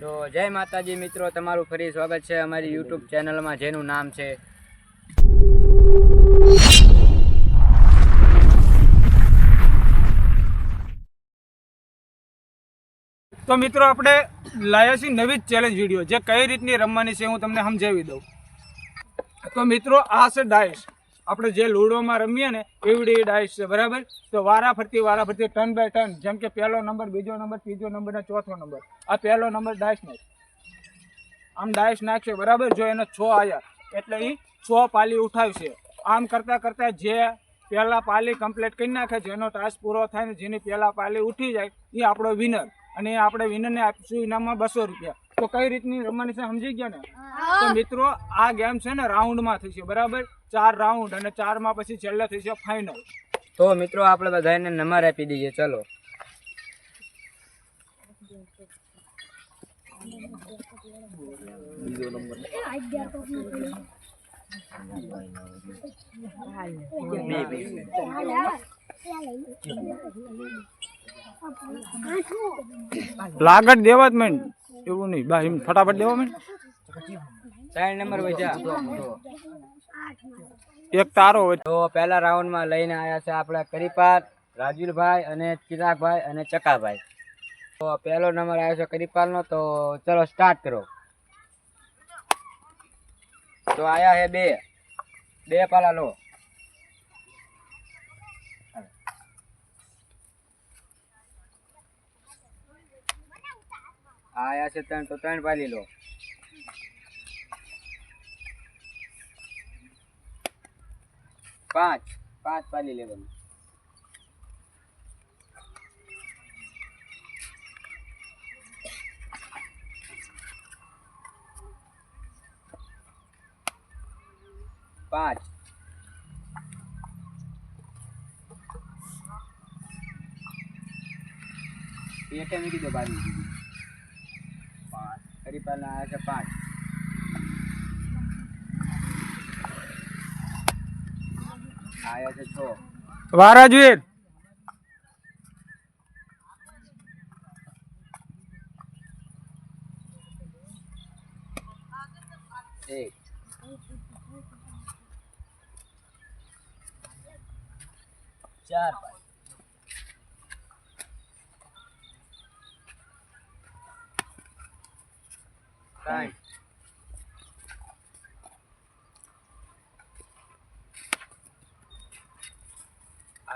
તો જય માતાજી મિત્રો, તમારું ફરી સ્વાગત છે અમારી યુટ્યુબ ચેનલમાં, જેનું નામ છે તો મિત્રો, આપણે લાયા છીએ નવી જ ચેલેન્જ વીડિયો જે કઈ રીતની રમવાની છે હું તમને સમજાવી દઉં. તો મિત્રો, આ છે ડાયસ આપણે જે લૂડોમાં રમીએ ને એવડી ડાઇસ છે બરાબર? તો વારા ફરતી વારા ફરતી ટર્ન બાય ટર્ન જેમ કે પહેલો નંબર બીજો નંબર ત્રીજો નંબર અને ચોથો નંબર. આ પહેલો નંબર ડાયસ નાખ. આમ ડાઇસ નાખશે બરાબર? જો એને છ આવ્યા એટલે એ છ પાલી ઉઠાવશે. આમ કરતાં કરતાં જે પહેલાં પાલી કમ્પ્લીટ કરી નાખે જેનો ટાસ્ક પૂરો થાય ને જેની પહેલા પાલી ઉઠી જાય એ આપણો વિનર અને આપણે વિનરને આપીશું ઇનામમાં બસો રૂપિયા. તો કઈ રીતની રમવાની છે સમજી ગયા ને? તો મિત્રો આ ગેમ છે ને રાઉન્ડમાં થશે બરાબર? ચાર રાઉન્ડ અને ચારમાં પછી છેલ્લે થશે ફાઇનલ તો મિત્રો આપણે બધાને નંબર આપી દઈએ ચલો. બે બે લાગત દેવા જ મેં. એવું નહીં. બા ફટાફટ દેવા મેં. ચાર નંબર બચ્યા એક તારો તો પહેલા રાઉન્ડમાં લઈને આવ્યા છે આપણા કરીપાલ રાજુલભાઈ અને ચિરાગભાઈ અને ચકાભાઈ. તો પહેલો નંબર આવ્યો છે કરીપાલનો તો ચલો સ્ટાર્ટ કરો. તો આયા છે બે. બે પાલા લો. આયા છે ત્રણ, તો ત્રણ પાલી લો. પાંચ પાંચ પાલી લેવાની પાંચ પેટે મૂકી દો બાજુ પાંચ ફરી પાલા આવ્યા છે પાંચ જોઈએ છે છ વારાજવીર. એક ચાર. પાંચ.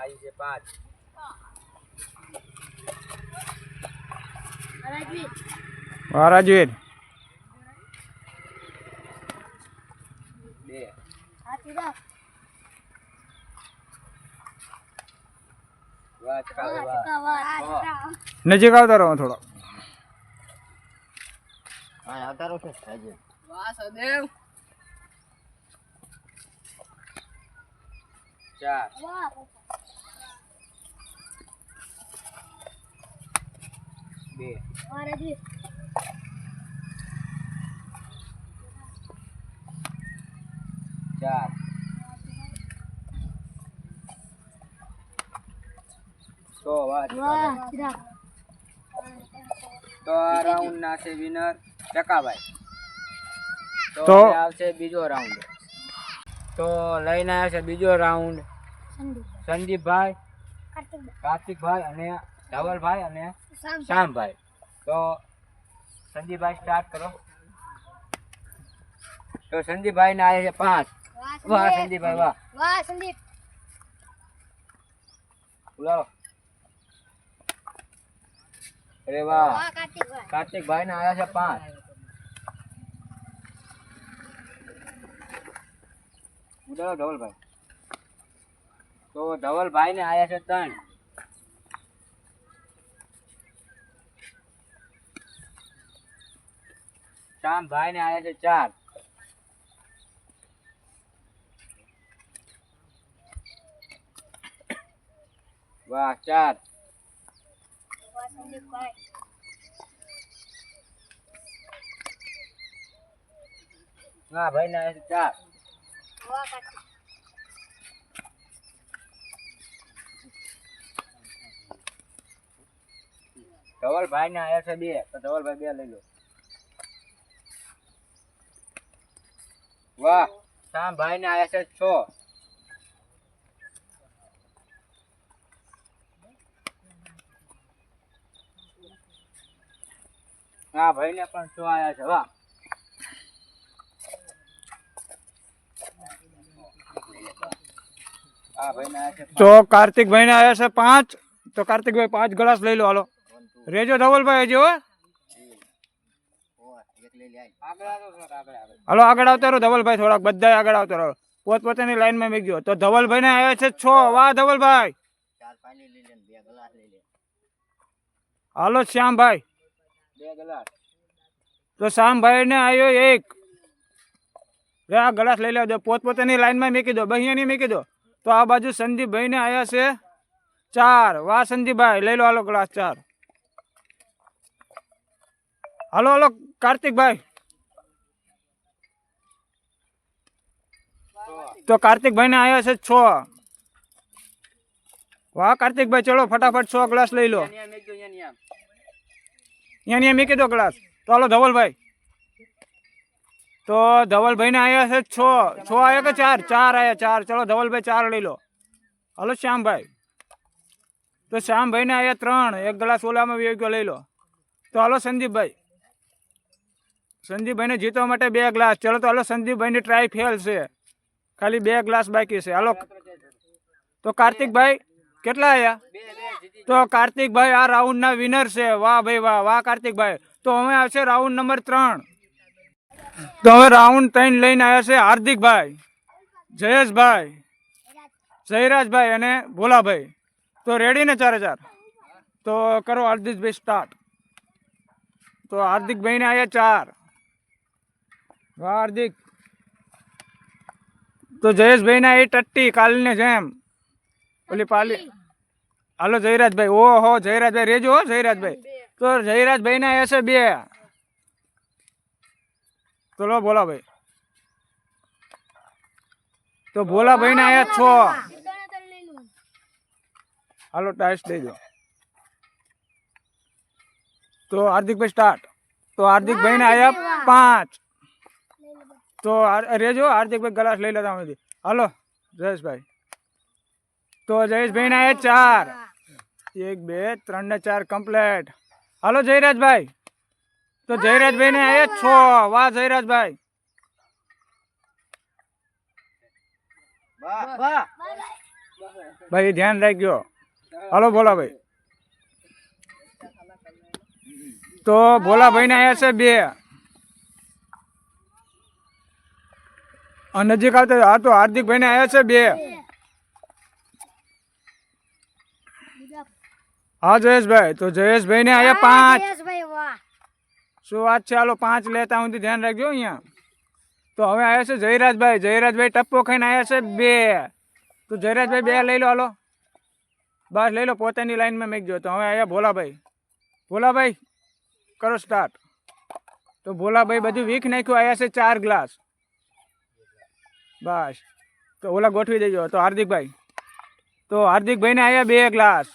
આવી છે પાંચ વારાજવીર બે. નજીક આવતા રહો થોડો. આવતા રહો છે આજે ચાર. બે. ચાર. તો આ રાઉન્ડ ના છે વિનર ચકાભાઈ તો તો- આવશે બીજો રાઉન્ડ તો લઈને આવ્યા છે બીજો રાઉન્ડ સંદીપભાઈ કાર્તિકભાઈ અને ધવલભાઈ અને શ્યામભાઈ તો સંજીભાઈ સ્ટાર્ટ કરો. તો સંજીભાઈ ને આવ્યા છે પાંચ. વાહ સંદીપભાઈ વાહ. વાહ સંદીપ. બોલાવો. અરે વાહ. કાર્તિકભાઈ. ને આવ્યા છે પાંચ. બોલાવો ધવલભાઈ. તો ધવલભાઈ ને આવ્યા છે ત્રણ. શ્યામભાઈ ને આવ્યા છે ચાર. વાહ, ચાર. હા ભાઈ ને આવ્યા છે ચાર. ધવલભાઈ ને આવ્યા છે બે. તો ધવલભાઈ બે લઈ લો. વાહ. શામભાઈ ને આવ્યા છે છ. હા ભાઈ ને પણ છ આવ્યા છે, વાહ. ભાઈ તો કાર્તિકભાઈ ને આવ્યા છે પાંચ. તો કાર્તિકભાઈ પાંચ ગ્લાસ લઈ લો, હાલો. રેજો ધવલભાઈ હજી, હો આગળ આગળ થોડાક આગળ આગળ હાલો, આગળ આવતા રહો, ધવલભાઈ થોડાક બધા આગળ આવતા રહો. પોતપોતાની લાઈનમાં મેં તો ધવલભાઈ ને આવ્યા છે છ. વાહ, ધવલભાઈ. હાલો, શ્યામભાઈ. તો શ્યામભાઈ ને આવ્યો એક આ ગ્લાસ લઈ લેજો પોતપોતાની લાઈનમાં મેકી દો. બહિયા નહીં મેકી દો. તો આ બાજુ સંદીપભાઈ ને આવ્યા છે ચાર. વાહ, સંદીપભાઈ, લઈ લો હાલો ગ્લાસ ચાર. હાલો હાલો કાર્તિકભાઈ તો કાર્તિકભાઈ ને આવ્યા છે છ. વાહ કાર્તિકભાઈ ચલો ફટાફટ છ ગ્લાસ લઈ લો. અહીંયા મેકજો અહીંયા આમ અહીંયા અહીંયા મૂકી દો ગ્લાસ. તો હાલો ધવલભાઈ. તો ધવલભાઈ ને આવ્યા છે છ. છ આવ્યા કે ચાર? ચાર આવ્યા ચાર. ચલો ધવલભાઈ ચાર લઈ લો. હાલો શ્યામભાઈ. તો શ્યામભાઈ ને આવ્યા ત્રણ. એક ગ્લાસ ઓલામાં યોગ્ય લઈ લો. તો હાલો સંદીપભાઈ. સંદીપભાઈને જીતવા માટે બે ગ્લાસ. ચલો તો હાલો, સંદીપભાઈની ટ્રાય ફેલ છે. ખાલી બે ગ્લાસ બાકી છે. હાલો. તો કાર્તિકભાઈ, કેટલા આવ્યા તો કાર્તિકભાઈ આ રાઉન્ડના વિનર છે. વાહ ભાઈ, વાહ વાહ કાર્તિકભાઈ. તો હવે આવશે રાઉન્ડ નંબર ત્રણ. તો હવે રાઉન્ડ ત્રણ લઈને આવ્યા છે હાર્દિકભાઈ, જયેશભાઈ, જયરાજભાઈ અને ભોલાભાઈ. તો રેડી ને ચારે ચાર? તો કરો હાર્દિકભાઈ સ્ટાર્ટ તો હાર્દિકભાઈને આવ્યા ચાર. હાર્દિક. તો જયેશભાઈને એ ટટ્ટી કાલની જેમ. ઓલી પાલી હાલો જયરાજભાઈ ઓહો જયરાજભાઈ રેજો હો જયરાજભાઈ. તો જયરાજભાઈ ના હશે બે. તો લો બોલા ભાઈ. તો ભોલાભાઈ ના આયા છ. હાલો ટાઈસ દેજો તો હાર્દિકભાઈ સ્ટાર્ટ. તો હાર્દિકભાઈ ને આયા પાંચ. તો રેજો હાર્દિકભાઈ ગ્લાસ લઈ લેતા અમે હાલો જયેશભાઈ. તો જયેશભાઈ એ આયા ચાર. એક બે ત્રણ ને ચાર કમ્પ્લેટ હાલો જયરાજભાઈ. તો જયરાજભાઈ ને એ છ. વાહ જયરાજભાઈ. વાહ. વાહ. ભાઈ ધ્યાન રાખજો. હાલો ભોલાભાઈ. તો ભોલાભાઈના ને આયા છે બે. નજીક આવતા હા તો હાર્દિકભાઈ ને આયા છે બે હા જયેશભાઈ તો જયેશભાઈ ને આયા પાંચ જયેશભાઈ વાહ શું વાત છે હાલો પાંચ લેતા હું ધ્યાન રાખજો અહીંયા તો હવે આવ્યા છે જયરાજભાઈ જયરાજભાઈ ટપ્પો ખાઈને આવ્યા છે બે તો જયરાજભાઈ બે લઈ લો હાલો બસ લઈ લો પોતાની લાઈનમાં મેકજો. તો હવે આવ્યા ભોલાભાઈ ભોલાભાઈ કરો સ્ટાર્ટ તો ભોલાભાઈ બધું વીક નાખ્યું આવ્યા છે ચાર ગ્લાસ. બસ. તો ઓલા ગોઠવી દેજો. તો હાર્દિકભાઈ. તો હાર્દિકભાઈને આવ્યા બે ગ્લાસ.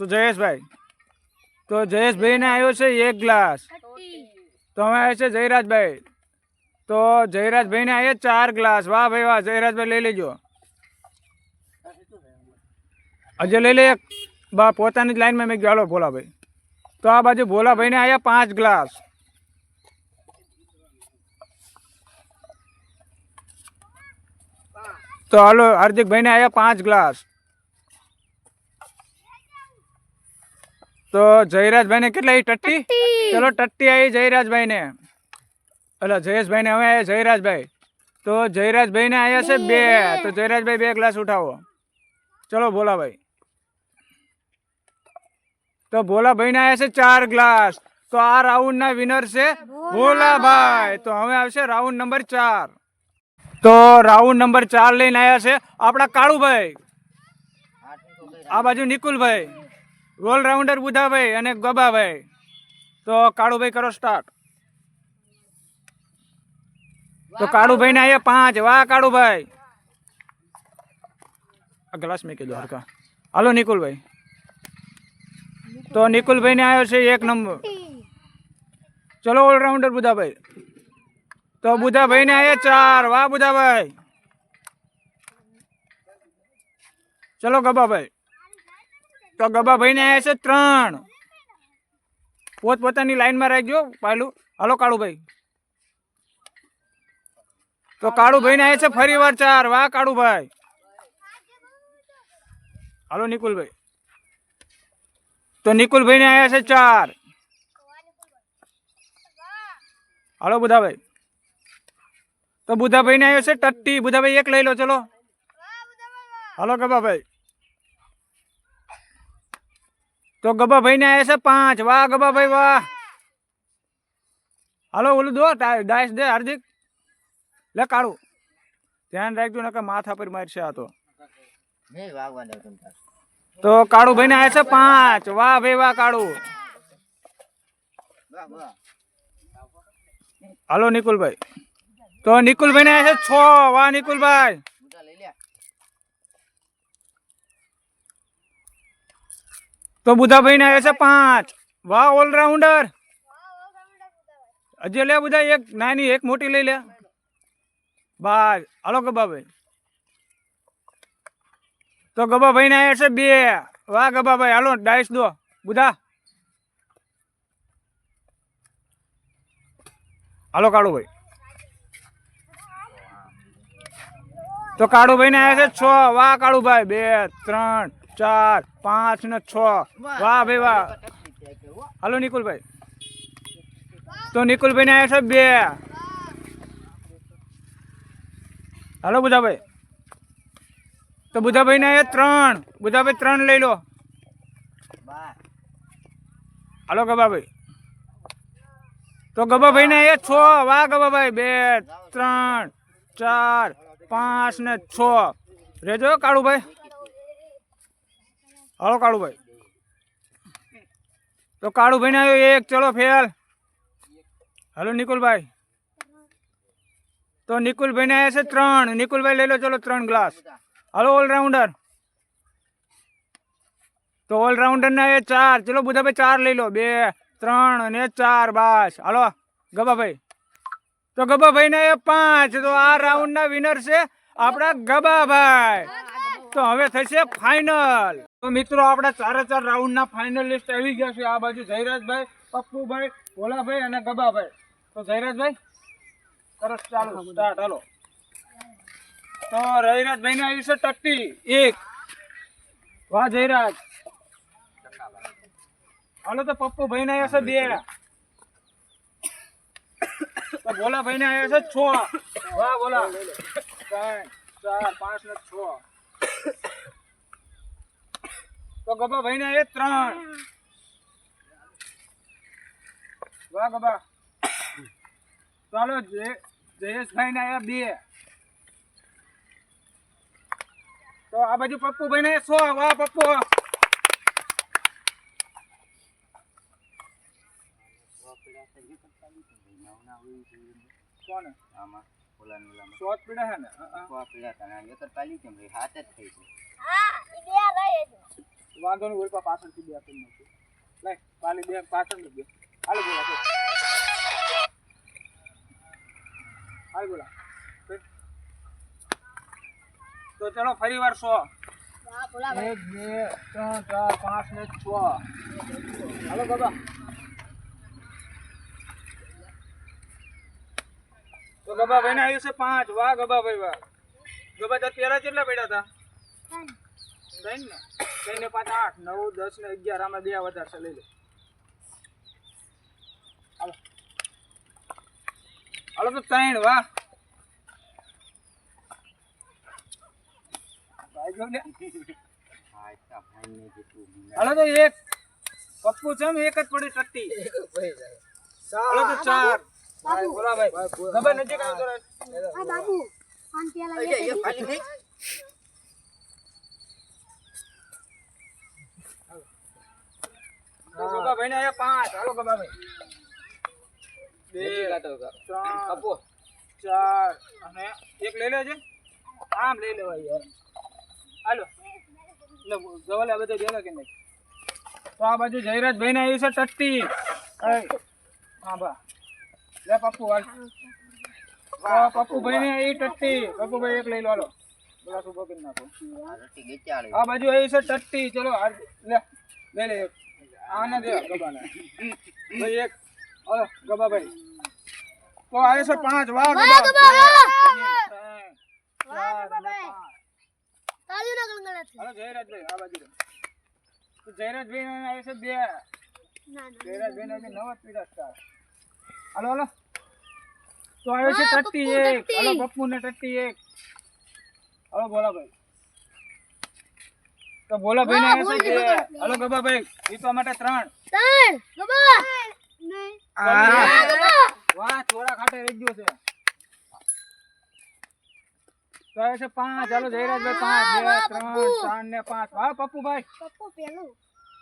તો જયેશભાઈ. તો જયેશભાઈને આવ્યો છે એક ગ્લાસ. ટટ્ટી તો હવે આવે છે જયરાજભાઈ. તો જયરાજભાઈને આવ્યા ચાર ગ્લાસ. વાહ ભાઈ વાહ. જયરાજભાઈ લઈ લેજો. હજે લઈ લે એક. બા, પોતાની જ લાઈનમાં મેં ચાલો ભોલાભાઈ. તો આ બાજુ ભોલાભાઈને આવ્યા પાંચ ગ્લાસ. તો હાલો હાર્દિકભાઈને આવ્યા પાંચ ગ્લાસ. તો જયરાજભાઈને કેટલા આવી ટટ્ટી? ચલો ટટ્ટી આવી જયરાજભાઈને. એટલે જયેશભાઈને હવે આવ્યા જયરાજભાઈ. તો જયરાજભાઈને આવ્યા છે બે. તો જયરાજભાઈ બે ગ્લાસ ઉઠાવો. ચલો ભોલાભાઈ. તો ભોલાભાઈને આવ્યા છે ચાર ગ્લાસ. તો આ રાઉન્ડના વિનર છે ભોલાભાઈ. તો હવે આવશે રાઉન્ડ નંબર ચાર. તો રાઉન્ડ નંબર ચાર લઈને આવ્યા છે આપણા કાળુભાઈ. આ બાજુ નિકુલભાઈ ઓલરાઉન્ડર બુધાભાઈ અને ગબાભાઈ. તો કાળુભાઈ કરો સ્ટાર્ટ તો કાળુભાઈ ને અહીંયા પાંચ. વાહ કાળુભાઈ. આ ગ્લાસ મેં કીધું હરકા હાલો નિકુલભાઈ. તો નિકુલભાઈ ને આવ્યો છે એક નંબર. ચલો ઓલરાઉન્ડર બુધાભાઈ. તો બુધાભાઈ ને આયા ચાર. વાહ બુધાભાઈ. ચલો ગબાભાઈ. તો ગબાભાઈ ને આયા છે ત્રણ. પોત પોતાની લાઈનમાં રાખજો પાલું. હાલો કાળુભાઈ. તો કાળુભાઈ ને આયા છે ફરી વાર ચાર. વાહ કાળુભાઈ. હાલો નિકુલભાઈ. તો નિકુલભાઈ ને આયા છે ચાર. હાલો બુધાભાઈ. તો બુધાભાઈ ને આવ્યો છે ટટ્ટી. બુધાભાઈ, એક લઈ લો, ચલો. હાલો ગબાભાઈ તો ગબાભાઈ ને આવ્યા છે પાંચ. વાહ ગબાભાઈ વાહ. હાલો, ઓલું દો ડાયસ દે, હાર્દિક. લે, કાળું. ધ્યાન રાખજો, નકર માથા પર મારશે આ તો. તો કાળુભાઈ ને આવ્યા છે પાંચ. વાહ, ભાઈ, વાહ, કાળું. હાલો, નિકુલભાઈ. તો નિકુલભાઈ ને આવ્યા છે છ વાહ નિકુલભાઈ તો બુધાભાઈ ને આવ્યા છે પાંચ વાહ ઓલરાઉન્ડર હજી લે બધા એક નાની એક મોટી લઈ લે બસ હાલો ગબાભાઈ તો ગબાભાઈ ને આવ્યા છે બે વાહ ગબાભાઈ હાલો ડાઈસ દો બુધા હાલો કાળુભાઈ તો કાળુભાઈ ને આવ્યા છે છ. વાહ, કાળુભાઈ. બે, ત્રણ, ચાર, પાંચ ને છ. વાહ, ભાઈ, વાહ. હાલો, નિકુલભાઈ. તો નિકુલભાઈ ને આવ્યા છે બે. હાલો, બુધાભાઈ. તો બુધાભાઈ ને આવ્યા ત્રણ. બુધાભાઈ, ત્રણ લઈ લો. હાલો, ગબાભાઈ. તો ગબાભાઈ ને આવ્યા છ. વાહ, ગબાભાઈ. બે, ત્રણ, ચાર પાંચ ને છ. રેજો કાળુભાઈ. હાલો કાળુભાઈ. તો કાળુભાઈ ને આવ્યો એક, ચલો ફેલ હાલો નિકુલભાઈ. તો નિકુલભાઈ ને આવ્યા છે ત્રણ. નિકુલભાઈ લઈ લો, ચલો ત્રણ ગ્લાસ. હાલો ઓલરાઉન્ડર. તો ઓલરાઉન્ડર ને આવ્યા ચાર. ચલો બુધાભાઈ ચાર લઈ લો. બે, ત્રણ અને ચાર. બસ. હાલો, ગબાભાઈ. તો ગબાભાઈ ને પાંચ, તો આ રાઉન્ડ ના વિનર છે આપણા ગબાભાઈ તો હવે થશે ફાઇનલ તો મિત્રો, આપણા ચારે ચાર રાઉન્ડ ના ફાઇનલિસ્ટ આવી ગયા છે. આ બાજુ જયરાજભાઈ, પપ્પુભાઈ, ભોલાભાઈ અને ગબાભાઈ તો જયરાજભાઈ, સરસ, ચાલો સ્ટાર્ટ હાલો. તો જયરાજભાઈ ને આવ્યું છે ટટ્ટી. એક. વાહ, જયરાજ. હાલો, તો પપ્પુભાઈ ને આવ્યા છે બે. તો ભોલાભાઈ ને આવ્યા છે છ. વાહ બોલા ત્રણ, ચાર, પાંચ ને છ. તો ગબાભાઈ ને આવ્યા ત્રણ. વાહ ગબા ચાલો જય- જયેશભાઈ ને આવ્યા બે. તો આ બાજુ પપ્પુભાઈ ને સો વાહ, પપ્પુ. કોને શોર્ટ પીડા હે ને અ, છે વાંધો નહીં ઓલી પા પાછળથી બે આપી નાખજો લે પાલી બે પાછળ બે હાલો બોલા હાલ બોલા તો ચલો ફરી વાર સો એક બે ત્રણ ચાર પાંચ ને છ. હાલો બાબા. ગબાભાઈ ને આવ્યું છે પાંચ. વાહ ગબાભાઈ વાહ. ગબા તાર પેલા કેટલા પડ્યા હતા? ત્રણ ને. ત્રણ ને પાંચ આઠ નવ દસ ને અગિયાર. આમાં બે વધારશે લઈ લે. હાલો. હાલો તો ત્રણ વાહ. ભાઈ જો ને. હાલો તો એક. પપ્પુ છે એક જ પડી ટટ્ટી. હાલો તો ચાર. ભાઈ બોલા ભાઈ. ગબા નજીક આવતો રહે. આ બાબુ. આમ પેલા એક તો ગબાભાઈ ને આયા પાંચ. હાલો ગબાભાઈ બે ત્રણ ચાર અને એક લઈ લેજે. આમ લઈ લેવાય યાર. હાલો. લે જવાલે બધા ભેગા કે નહીં? તો આ બાજુ જયરાજભાઈ ને આવી છે ટટ્ટી હા બા. લે પપ્પુ હાલ. પપ્પુભાઈ ને એ ટટ્ટી. પપ્પુભાઈ એક લઈ લો હાલો. ગ્લાસ ઊભો કરી નાખો. આ બાજુ એ છે ટટ્ટી. ચલો આ લે લે લે. આને દે ગબાને. ભાઈ એક. હાલો ગબાભાઈ તો આવે છે પાંચ. વાહ ગબા. વાહ પાંચ. તાળીઓ ના ગણગણાટ હાલો જયરાજભાઈ આ બાજુ જયરાજભાઈ આવે છે બે. જયરાજભાઈ ને નવ જ પીડા સ્ટાર હાલો હાલો. તો આવે છે ટટ્ટી પપ્પુ એક. ટટ્ટી. પપ્પુ ને ટટ્ટી એક. બોલા ભાઈ. તો ભોલાભાઈ ને વાહ, આવે છે હલો ગબા ભાઈ જીતવા માટે ત્રણ. ત્રણ ગબા. નહીં વાહ થોડા ખાટે રહી ગયો છે. તો આવે છે પાંચ. હાલો જયરાજભાઈ પાંચ. બે ત્રણ પપ્પુ. ચાર ને પાંચ. વાહ પપ્પુભાઈ પપ્પુ પેલું.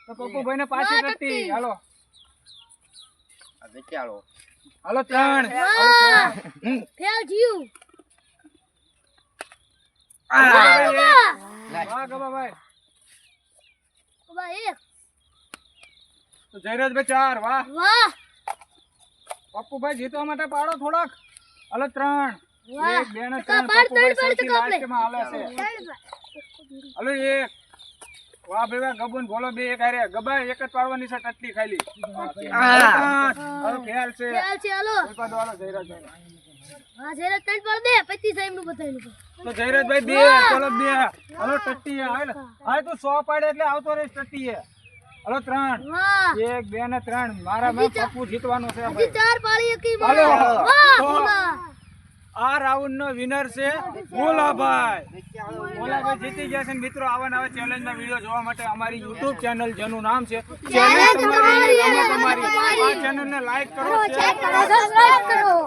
તો પપ્પુભાઈ ને પાછી ટટ્ટી. હાલો. હાલો ત્રણ. ફેલ જીવ. જયરાજભાઈ ચાર વાહ. વાહ. પપ્પુભાઈ જીતવા માટે પાડો થોડાક. હાલો ત્રણ. વાહ. એક બે ને ત્રણ. પપ્પુભાઈ સૌથી. લાસ્ટમાં હાલે છે. હાલો એક. વાહ ભેગા ગબુન ભોલો બે એક આરે ગબા એક જ પાડવાની છે ટટ્ટી ખાલી. હાલો ખ્યાલ છે. ખ્યાલ છે હાલો. ઉલ્પા દો હાલો જયરાજભાઈ હા જરા ત્રણ પર દે. પચીસ સાહેબનું બતાવી તો જયરાજભાઈ બે ચલો બે. હાલો ટટ્ટી હાલ. હા તું સો પાડે એટલે આવતો રહીશ ટટ્ટી હાલો ત્રણ. એક બે ને ત્રણ. મારા મેં પપ્પુ જીતવાનું છે ભાઈ. ચાર પાડી એકી હાલો. વાહ. આ રાઉન્ડ નો વિનર છે ભોલાભાઈ. ભોલાભાઈ જીતી ગયા છે મિત્રો આવા નવા ચેલેન્જ ના વીડિયો જોવા માટે અમારી યુટ્યુબ ચેનલ જેનું નામ છે ચેનલ તમારી આ ચેનલ ને લાઈક કરો શેર કરો. સબસ્ક્રાઇબ કરો.